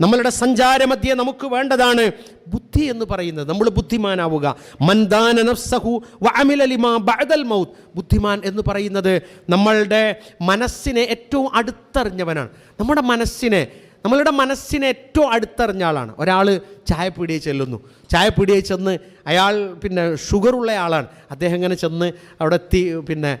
നമ്മളുടെ സഞ്ചാരമധ്യേ നമുക്ക് വേണ്ടതാണ് ബുദ്ധി എന്ന് പറയുന്നത്. നമ്മൾ ബുദ്ധിമാനാവുക. മന്ദാന നഫ്സഹു വഅമില ലിമാ ബഅദൽ മൗത്ത്. ബുദ്ധിമാൻ എന്ന് പറയുന്നത് നമ്മളുടെ മനസ്സിനെ ഏറ്റവും അടുത്തറിഞ്ഞവനാണ്. നമ്മുടെ മനസ്സിനെ നമ്മളുടെ മനസ്സിനെ ഏറ്റവും അടുത്തറിഞ്ഞ ആളാണ്. ഒരാൾ ചായപ്പീടിയെ ചെല്ലുന്നു. ചായപ്പീടിയെ ചെന്ന് അയാൾ പിന്നെ ഷുഗറുള്ള ആളാണ്. അദ്ദേഹം ഇങ്ങനെ ചെന്ന് അവിടെ എത്തി പിന്നെ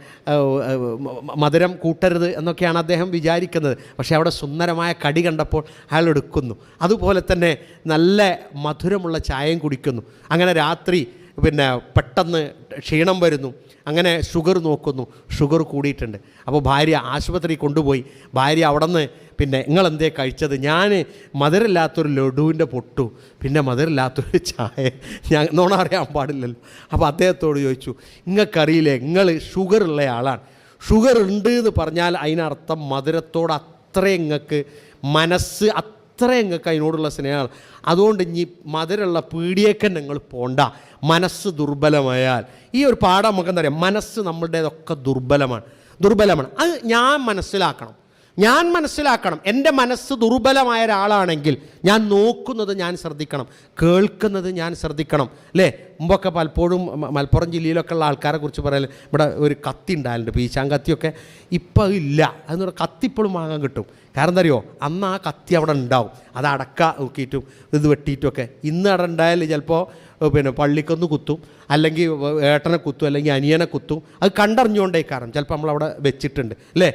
മധുരം കൂട്ടരുത് എന്നൊക്കെയാണ് അദ്ദേഹം വിചാരിക്കുന്നത്. പക്ഷേ അവിടെ സുന്ദരമായ കടി കണ്ടപ്പോൾ അയാൾ എടുക്കുന്നു. അതുപോലെ തന്നെ നല്ല മധുരമുള്ള ചായയും കുടിക്കുന്നു. അങ്ങനെ രാത്രി പിന്നെ പെട്ടെന്ന് ക്ഷീണം വരുന്നു. അങ്ങനെ ഷുഗർ നോക്കുന്നു. ഷുഗർ കൂടിയിട്ടുണ്ട്. അപ്പോൾ ഭാര്യ ആശുപത്രി കൊണ്ടുപോയി. ഭാര്യ അവിടെ നിന്ന് പിന്നെ നിങ്ങളെന്തേ കഴിച്ചത്? ഞാൻ മധുരമില്ലാത്തൊരു ലഡുവിന്റെ പൊട്ടു. പിന്നെ മധുരമില്ലാത്തൊരു ചായ. ഞാൻ നോണ അറിയാൻ പാടില്ലല്ലോ. അപ്പോൾ അദ്ദേഹത്തോട് ചോദിച്ചു നിങ്ങൾക്കറിയില്ലേ നിങ്ങൾ ഷുഗർ ഉള്ള ആളാണ്. ഷുഗർ ഉണ്ട് എന്ന് പറഞ്ഞാൽ അതിനർത്ഥം മധുരത്തോട് അത്രയും നിങ്ങൾക്ക് മനസ്സ് അത്ര നിങ്ങൾക്ക് അതിനോടുള്ള സ്നേഹമാണ്. അതുകൊണ്ട് ഇനി മധുരമുള്ള പീടിയേക്ക് നിങ്ങൾ പോണ്ട. മനസ്സ് ദുർബലമായാൽ. ഈ ഒരു പാഠം നമുക്ക് എന്താ പറയുക മനസ്സ് നമ്മളുടേതൊക്കെ ദുർബലമാണ്. ദുർബലമാണ്. അത് ഞാൻ മനസ്സിലാക്കണം. ഞാൻ മനസ്സിലാക്കണം. എന്റെ മനസ്സ് ദുർബലമായ ഒരാളാണെങ്കിൽ ഞാൻ നോക്കുന്നത് ഞാൻ ശ്രദ്ധിക്കണം. കേൾക്കുന്നത് ഞാൻ ശ്രദ്ധിക്കണം. അല്ലേ? മുമ്പൊക്കെ പലപ്പോഴും മലപ്പുറം ജില്ലയിലൊക്കെ ഉള്ള ആൾക്കാരെ കുറിച്ച് പറയാൻ ഇവിടെ ഒരു കത്തി ഉണ്ടായാലുണ്ട് പീശാൻ കത്തിയൊക്കെ. ഇപ്പം ഇല്ല. അതെന്ന് പറഞ്ഞാൽ കത്തി ഇപ്പോഴും വാങ്ങാൻ കിട്ടും. കാരണം എന്തറിയോ അന്ന് ആ കത്തി അവിടെ ഉണ്ടാവും. അത് അടക്ക നോക്കിയിട്ടും ഇത് വെട്ടിയിട്ടുമൊക്കെ ഇന്ന് അവിടെ ഉണ്ടായാൽ ചിലപ്പോൾ പിന്നെ പള്ളിക്കൊന്ന് കുത്തും അല്ലെങ്കിൽ ഏട്ടനെ കുത്തും അല്ലെങ്കിൽ അനിയനെ കുത്തും. അത് കണ്ടറിഞ്ഞുകൊണ്ടേ കാരണം. ചിലപ്പോൾ നമ്മളവിടെ വെച്ചിട്ടുണ്ട് അല്ലേ?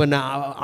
പിന്നെ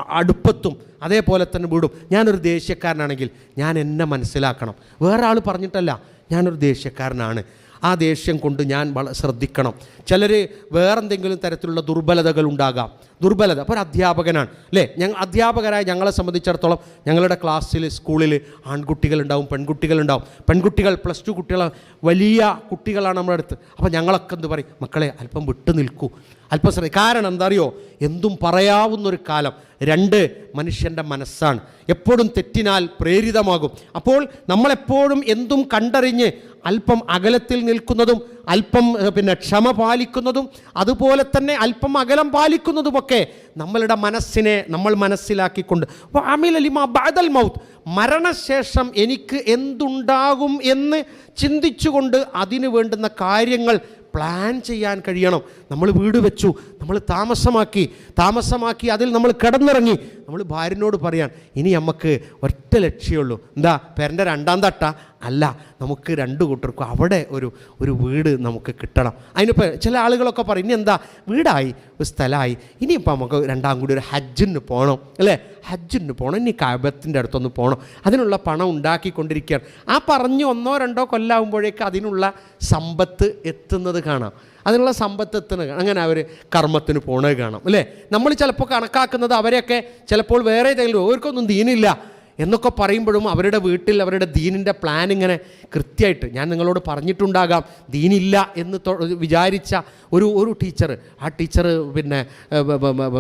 അടുപ്പത്തും അതേപോലെ തന്നെ വീടും. ഞാനൊരു ദേഷ്യക്കാരനാണെങ്കിൽ ഞാൻ എന്നെ മനസ്സിലാക്കണം. വേറെ ആൾ പറഞ്ഞിട്ടല്ല ഞാനൊരു ദേഷ്യക്കാരനാണ്. ആ ദേഷ്യം കൊണ്ട് ഞാൻ ശ്രദ്ധിക്കണം. ചിലർ വേറെന്തെങ്കിലും തരത്തിലുള്ള ദുർബലതകൾ ഉണ്ടാകാം. ദുർബലത. അപ്പോൾ ഒരു അധ്യാപകനാണ്. അല്ലേ? ഞങ്ങൾ അധ്യാപകരായ ഞങ്ങളെ സംബന്ധിച്ചിടത്തോളം ഞങ്ങളുടെ ക്ലാസ്സിൽ സ്കൂളിൽ ആൺകുട്ടികളുണ്ടാവും പെൺകുട്ടികളുണ്ടാവും. പെൺകുട്ടികൾ പ്ലസ് ടു കുട്ടികൾ വലിയ കുട്ടികളാണ് നമ്മുടെ അടുത്ത്. അപ്പോൾ ഞങ്ങളൊക്കെ എന്ത് പറയും? മക്കളെ അല്പം വിട്ടു നിൽക്കൂ. അല്പം ശ്രദ്ധ കാരണം എന്താ അറിയോ എന്തും പറയാവുന്നൊരു കാലം രണ്ട് മനുഷ്യന്റെ മനസ്സാണ്. എപ്പോഴും തെറ്റിനാൽ പ്രേരിതമാകും. അപ്പോൾ നമ്മളെപ്പോഴും എന്തും കണ്ടറിഞ്ഞ് അല്പം അകലത്തിൽ നിൽക്കുന്നതും അല്പം പിന്നെ ക്ഷമ പാലിക്കുന്നതും അതുപോലെ തന്നെ അല്പം അകലം പാലിക്കുന്നതുമൊക്കെ നമ്മളുടെ മനസ്സിനെ നമ്മൾ മനസ്സിലാക്കിക്കൊണ്ട്. അമിൽ അലിമ ബാദൽ മൗത്ത്. മരണശേഷം എനിക്ക് എന്തുണ്ടാകും എന്ന് ചിന്തിച്ചുകൊണ്ട് അതിനു വേണ്ടുന്ന കാര്യങ്ങൾ പ്ലാൻ ചെയ്യാൻ കഴിയണം. നമ്മൾ വീട് വെച്ചു. നമ്മൾ താമസമാക്കി താമസമാക്കി അതിൽ നമ്മൾ കിടന്നിറങ്ങി. നമ്മൾ ഭാര്യനോട് പറയാൻ ഇനി നമുക്ക് ഒറ്റ ലക്ഷ്യമുള്ളൂ എന്താ പേരന്റെ രണ്ടാം തട്ട? അല്ല നമുക്ക് രണ്ട് കൂട്ടർക്കും അവിടെ ഒരു ഒരു വീട് നമുക്ക് കിട്ടണം. അതിനിപ്പോൾ ചില ആളുകളൊക്കെ പറയും ഇനി എന്താ വീടായി ഒരു സ്ഥലമായി. ഇനിയിപ്പോൾ നമുക്ക് രണ്ടാം കൂടി ഒരു ഹജ്ജിന് പോകണം അല്ലേ? ഹജ്ജിന് പോകണം ഇനി കാബത്തിന്റെ അടുത്തൊന്ന് പോകണം അതിനുള്ള പണം ഉണ്ടാക്കിക്കൊണ്ടിരിക്കുകയാണ്. ആ പറഞ്ഞ് ഒന്നോ രണ്ടോ കൊല്ലാവുമ്പോഴേക്ക് അതിനുള്ള സമ്പത്ത് എത്തുന്നത് കാണാം. അതിനുള്ള സമ്പത്തത്തിന് അങ്ങനെ അവർ കർമ്മത്തിന് പോണേ കാണാം അല്ലേ? നമ്മൾ ചിലപ്പോൾ കണക്കാക്കുന്നത് അവരെയൊക്കെ ചിലപ്പോൾ വേറെ ഏതെങ്കിലും ഓർക്കൊന്നും ദീനില്ല. എന്നൊക്കെ പറയുമ്പോഴും അവരുടെ വീട്ടിൽ അവരുടെ ദീനിന്റെ പ്ലാൻ ഇങ്ങനെ കൃത്യമായിട്ട് ഞാൻ നിങ്ങളോട് പറഞ്ഞിട്ടുണ്ടാകാം. ദീനില്ല എന്ന് വിചാരിച്ച ഒരു ഒരു ടീച്ചർ ആ ടീച്ചർ പിന്നെ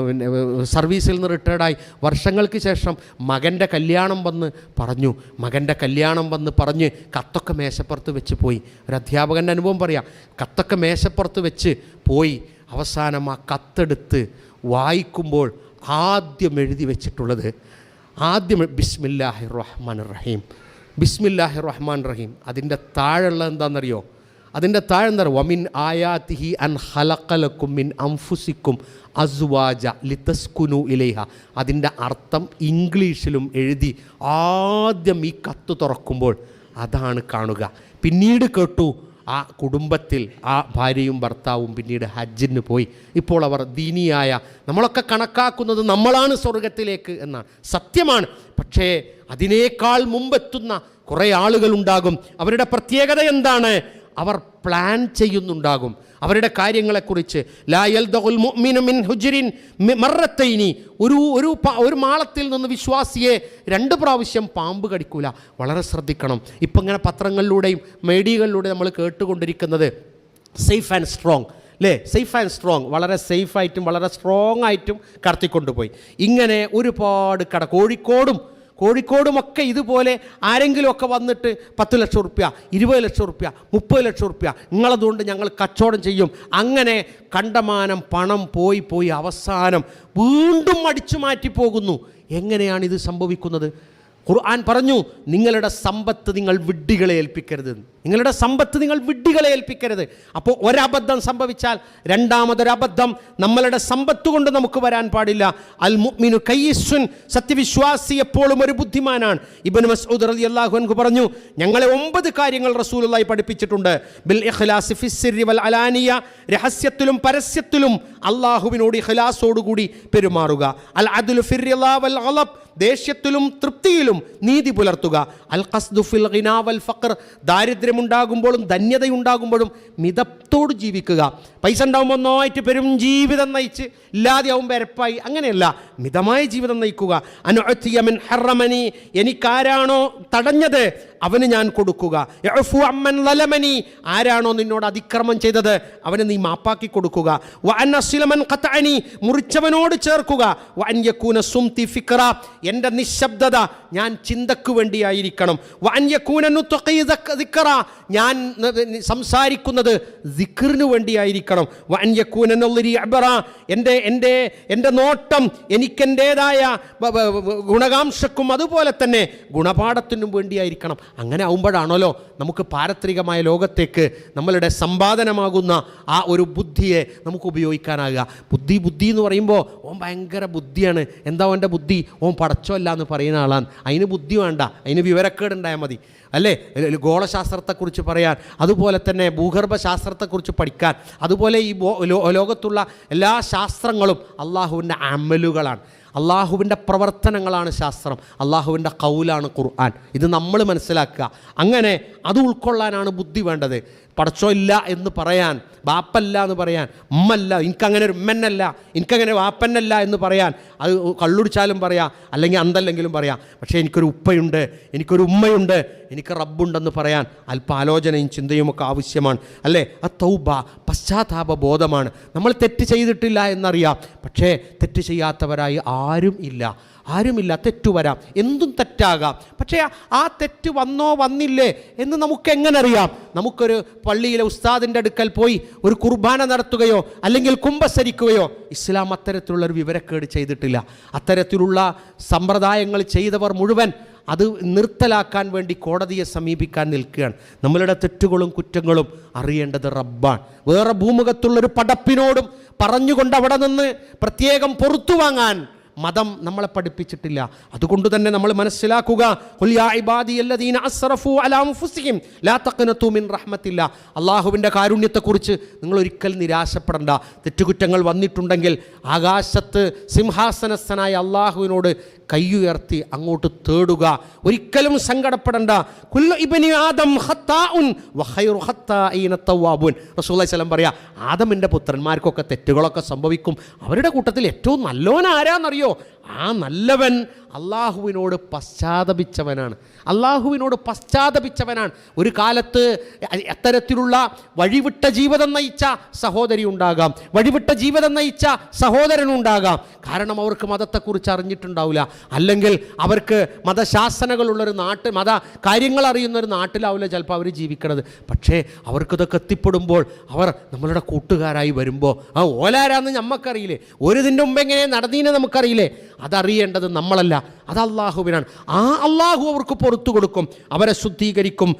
പിന്നെ സർവീസിൽ നിന്ന് റിട്ടയർഡായി വർഷങ്ങൾക്ക് ശേഷം മകന്റെ കല്യാണം വന്ന് പറഞ്ഞു. മകന്റെ കല്യാണം വന്ന് പറഞ്ഞ് കത്തൊക്കെ മേശപ്പുറത്ത് വെച്ച് പോയി. ഒരു അധ്യാപകന്റെ അനുഭവം പറയാം. കത്തൊക്കെ മേശപ്പുറത്ത് വെച്ച് പോയി. അവസാനം ആ കത്തെടുത്ത് വായിക്കുമ്പോൾ ആദ്യം എഴുതി വെച്ചിട്ടുള്ളത് ആദ്യം ബിസ്മില്ലാഹി റഹ്മാൻ റഹീം ബിസ്മില്ലാഹി റഹ്മാൻ റഹീം അതിന്റെ താഴെയുള്ള എന്താണെന്നറിയോ? അതിന്റെ താഴെ എന്താ വമിൻ ആയാത്തിഹി അൻ ഹലക്കലക്കും മിൻ അംഫുസിക്കും അസ്വാജ ലിതസ്കുനു ഇലേഹ. അതിന്റെ അർത്ഥം ഇംഗ്ലീഷിലും എഴുതി ആദ്യം ഈ കത്ത് തുറക്കുമ്പോൾ അതാണ് കാണുക. പിന്നീട് കേട്ടു ആ കുടുംബത്തിൽ ആ ഭാര്യയും ഭർത്താവും പിന്നീട് ഹജ്ജിന് പോയി. ഇപ്പോൾ അവർ ദീനിയായ നമ്മളൊക്കെ കണക്കാക്കുന്നത് നമ്മളാണ് സ്വർഗത്തിലേക്ക് എന്നാണ്. സത്യമാണ്. പക്ഷേ അതിനേക്കാൾ മുമ്പെത്തുന്ന കുറേ ആളുകളുണ്ടാകും. അവരുടെ പ്രത്യേകത എന്താണ്? അവർ പ്ലാൻ ചെയ്യുന്നുണ്ടാകും. അവരുടെ കാര്യങ്ങളെക്കുറിച്ച് ലായൽ മിൻ ഹുജരിൻ മറത്തൈനി. ഒരു ഒരു ഒരു മാളത്തിൽ നിന്ന് വിശ്വാസിയെ രണ്ട് പ്രാവശ്യം പാമ്പ് കടിക്കൂല. വളരെ ശ്രദ്ധിക്കണം. ഇപ്പം ഇങ്ങനെ പത്രങ്ങളിലൂടെയും മീഡിയകളിലൂടെയും നമ്മൾ കേട്ടുകൊണ്ടിരിക്കുന്നത് സേഫ് ആൻഡ് സ്ട്രോങ്. അല്ലേ സേഫ് ആൻഡ് സ്ട്രോങ്. വളരെ സേഫായിട്ടും വളരെ സ്ട്രോങ് ആയിട്ടും കടത്തിക്കൊണ്ടുപോയി. ഇങ്ങനെ ഒരുപാട് കട കോഴിക്കോടും കോഴിക്കോടുമൊക്കെ ഇതുപോലെ ആരെങ്കിലുമൊക്കെ വന്നിട്ട് പത്ത് ലക്ഷം റുപ്യ ഇരുപത് ലക്ഷം റുപ്യ മുപ്പത് ലക്ഷം റുപ്യ നിങ്ങളതുകൊണ്ട് ഞങ്ങൾ കച്ചവടം ചെയ്യും. അങ്ങനെ കണ്ടമാനം പണം പോയി പോയി അവസാനം വീണ്ടും അടിച്ചു മാറ്റി പോകുന്നു. എങ്ങനെയാണ് ഇത് സംഭവിക്കുന്നത്? ഖുർആൻ പറഞ്ഞു നിങ്ങളുടെ സമ്പത്ത് നിങ്ങൾ വിഡ്ഢികളെ ഏൽപ്പിക്കരുത്. നിങ്ങളുടെ സമ്പത്ത് നിങ്ങൾ വിഡ്ഢികളെ ഏൽപ്പിക്കരുത്. അപ്പോൾ ഒരബദ്ധം സംഭവിച്ചാൽ രണ്ടാമതൊരബദ്ധം നമ്മളുടെ സമ്പത്ത് കൊണ്ട് നമുക്ക് വരാൻ പാടില്ല. അൽ മുഅ്മിനു കയ്യസ്വൻ സത്യവിശ്വാസി എപ്പോഴും ഒരു ബുദ്ധിമാനാണ്. ഇബൻ മസ്ഊദ് റളിയല്ലാഹു അൻഹു പറഞ്ഞു ഞങ്ങളെ ഒമ്പത് കാര്യങ്ങൾ റസൂലുള്ളാഹി പഠിപ്പിച്ചിട്ടുണ്ട്. ബിൽ ഇഖ്ലാസ് ഫിസ്സിരി വൽ അലാനിയ രഹസ്യത്തിലും പരസ്യത്തിലും അള്ളാഹുവിനോട് ഇഖ്ലാസോടുകൂടി പെരുമാറുക. അൽ അദുൽ ഫിർ വൽ ഗളബ് ദേഷ്യത്തിലും തൃപ്തിയിലും നീതി പുലർത്തുക. അൽ ഖസ്ദു ഖിനാവൽ ഫഖർ. ദാരിദ്ര്യമുണ്ടാകുമ്പോഴും ധന്യതയുണ്ടാകുമ്പോഴും മിതത്തോട് ജീവിക്കുക. പൈസ ഉണ്ടാകുമ്പോൾ ഒന്നായിട്ട് പെരും ജീവിതം നയിച്ച് ഇല്ലാതെയാവുമ്പോൾ എരപ്പായി. അങ്ങനെയല്ല മിതമായ ജീവിതം നയിക്കുക. അനുഅത്തിയ മിൻ ഹറമനി എനിക്കാരാണോ തടഞ്ഞത്? അവന് ഞാൻ കൊടുക്കുക. യഅഫു അമ്മൻ ലലമനി ആരാണോ നിന്നോട് അതിക്രമം ചെയ്തത്? അവന് നീ മാപ്പാക്കി കൊടുക്കുക. വ അൻ അസ്ല മൻ ഖതഅനി മുറിച്ചവനോട് ചേർക്കുക. വ അൻ സുംതി ഫിക്ര എന്റെ നിശബ്ദത ഞാൻ ചിന്തക്ക് വേണ്ടിയായിരിക്കണം. വ അൻ ദക്ക- ഞാൻ സംസാരിക്കുന്നത് ദിക്കറിന് വേണ്ടിയായിരിക്കണം. വ അൻ നളരി അബറ. എന്റെ എന്റെ എന്റെ നോട്ടം എനിക്കെന്റേതായ ഗുണകാംക്ഷക്കും അതുപോലെ തന്നെ ഗുണപാഠത്തിനും വേണ്ടിയായിരിക്കണം. അങ്ങനെ ആവുമ്പോഴാണല്ലോ നമുക്ക് പാരത്രികമായ ലോകത്തേക്ക് നമ്മളുടെ സമ്പാദനമാകുന്ന ആ ഒരു ബുദ്ധിയെ നമുക്ക് ഉപയോഗിക്കാനാകുക. ബുദ്ധി ബുദ്ധി എന്ന് പറയുമ്പോൾ ഓൻ ഭയങ്കര ബുദ്ധിയാണ്. എന്താ അവന്റെ ബുദ്ധി? ഓൻ പടച്ചോല്ല എന്ന് പറയുന്ന ആളാണ്. അതിന് ബുദ്ധി വേണ്ട. അതിന് വിവരക്കേട് ഉണ്ടായാൽ മതി. അല്ലേ? ഗോളശാസ്ത്രത്തെക്കുറിച്ച് പറയാൻ അതുപോലെ തന്നെ ഭൂഗർഭശാസ്ത്രത്തെക്കുറിച്ച് പഠിക്കാൻ അതുപോലെ ഈ ലോകത്തുള്ള എല്ലാ ശാസ്ത്രങ്ങളും അള്ളാഹുവിന്റെ അമലുകളാണ്. അള്ളാഹുവിന്റെ പ്രവർത്തനങ്ങളാണ് ശാസ്ത്രം അള്ളാഹുവിന്റെ കൗലാണ് ഖുർആൻ. ഇത് നമ്മൾ മനസ്സിലാക്കുക. അങ്ങനെ അത് ഉൾക്കൊള്ളാനാണ് ബുദ്ധി വേണ്ടത്. പടച്ചോ ഇല്ല എന്ന് പറയാൻ ബാപ്പല്ല എന്ന് പറയാൻ ഉമ്മല്ല എനിക്കങ്ങനെ ഒരു ഉമ്മന്നല്ല എനിക്കങ്ങനെ വാപ്പന്നല്ല എന്ന് പറയാൻ അത് കള്ളുടിച്ചാലും പറയാം അല്ലെങ്കിൽ അന്തല്ലെങ്കിലും പറയാം. പക്ഷേ എനിക്കൊരു ഉപ്പയുണ്ട് എനിക്കൊരു ഉമ്മയുണ്ട് എനിക്ക് റബ്ബുണ്ടെന്ന് പറയാൻ അല്പ ആലോചനയും ചിന്തയും ഒക്കെ ആവശ്യമാണ്. അല്ലേ? ആ തൗബ പശ്ചാത്താപ ബോധമാണ്. നമ്മൾ തെറ്റ് ചെയ്തിട്ടില്ല എന്നറിയാം. പക്ഷേ തെറ്റ് ചെയ്യാത്തവരായി ആരും ഇല്ല. ആരുമില്ല തെറ്റു വരാം. എന്തും തെറ്റാകാം. പക്ഷേ ആ- തെറ്റ് വന്നോ വന്നില്ലേ എന്ന് നമുക്ക് എങ്ങനെ അറിയാം? നമുക്കൊരു പള്ളിയിലെ ഉസ്താദിന്റെ അടുക്കൽ പോയി ഒരു കുർബാന നടത്തുകയോ അല്ലെങ്കിൽ കുംഭസരിക്കുകയോ ഇസ്ലാം അത്തരത്തിലുള്ള ഒരു വിവരക്കേട് ചെയ്തിട്ടില്ല. അത്തരത്തിലുള്ള സമ്പ്രദായങ്ങൾ ചെയ്തവർ മുഴുവൻ അത് നിർത്തലാക്കാൻ വേണ്ടി കോടതിയെ സമീപിക്കാൻ നിൽക്കുകയാണ്. നമ്മളുടെ തെറ്റുകളും കുറ്റങ്ങളും അറിയേണ്ടത് റബ്ബാണ്. വേറെ ഭൂമുഖത്തുള്ളൊരു പടപ്പിനോടും പറഞ്ഞുകൊണ്ട് അവിടെ നിന്ന് പ്രത്യേകം പുറത്തു വാങ്ങാൻ മതം നമ്മളെ പഠിപ്പിച്ചിട്ടില്ല. അതുകൊണ്ട് തന്നെ നമ്മൾ മനസ്സിലാക്കുക "ഖുൽ യാ ഇബാദിയല്ലദീന അസ്റഫു അലാ അൻഫുസിഹിം ലാ തഖ്നതു മിൻ റഹ്മത്തില്ല. അള്ളാഹുവിന്റെ കാരുണ്യത്തെക്കുറിച്ച് നിങ്ങൾ ഒരിക്കൽ നിരാശപ്പെടണ്ട. തെറ്റുകുറ്റങ്ങൾ വന്നിട്ടുണ്ടെങ്കിൽ ആകാശത്ത് സിംഹാസനസ്ഥനായ അള്ളാഹുവിനോട് കൈയുയർത്തി അങ്ങോട്ട് തേടുക. ഒരിക്കലും സങ്കടപ്പെടണ്ട. കുല്ലു ആദം പറയാ ആദമിന്റെ പുത്രന്മാർക്കൊക്കെ തെറ്റുകളൊക്കെ സംഭവിക്കും. അവരുടെ കൂട്ടത്തിൽ ഏറ്റവും നല്ലവൻ ആരാന്നറിയോ ആ നല്ലവൻ അള്ളാഹുവിനോട് പശ്ചാത്തപിച്ചവനാണ്. അള്ളാഹുവിനോട് പശ്ചാത്തപിച്ചവനാണ്. ഒരു കാലത്ത് അത്തരത്തിലുള്ള വഴിവിട്ട ജീവിതം നയിച്ച സഹോദരി ഉണ്ടാകാം. വഴിവിട്ട ജീവിതം നയിച്ച സഹോദരനുണ്ടാകാം കാരണം അവർക്ക് മതത്തെക്കുറിച്ച് അറിഞ്ഞിട്ടുണ്ടാവില്ല. അല്ലെങ്കിൽ അവർക്ക് മതശാസനകളുള്ളൊരു നാട്ട് മത കാര്യങ്ങൾ അറിയുന്ന ഒരു നാട്ടിലാവില്ല ചിലപ്പോൾ അവർ ജീവിക്കണത്. പക്ഷേ അവർക്കിതൊക്കെ എത്തിപ്പെടുമ്പോൾ അവർ നമ്മളുടെ കൂട്ടുകാരായി വരുമ്പോൾ ആ ഓലാരാന്ന് നമുക്കറിയില്ലേ ഒരു ഇതിന്റെ മുമ്പ് എങ്ങനെ നടന്നീനെ നമുക്കറിയില്ലേ? അതറിയേണ്ടത് നമ്മളല്ല. അത് അള്ളാഹുവിനാണ് ആ അള്ളാഹു അവർക്ക് പുറത്തു കൊടുക്കും. അവരെ ശുദ്ധീകരിക്കും.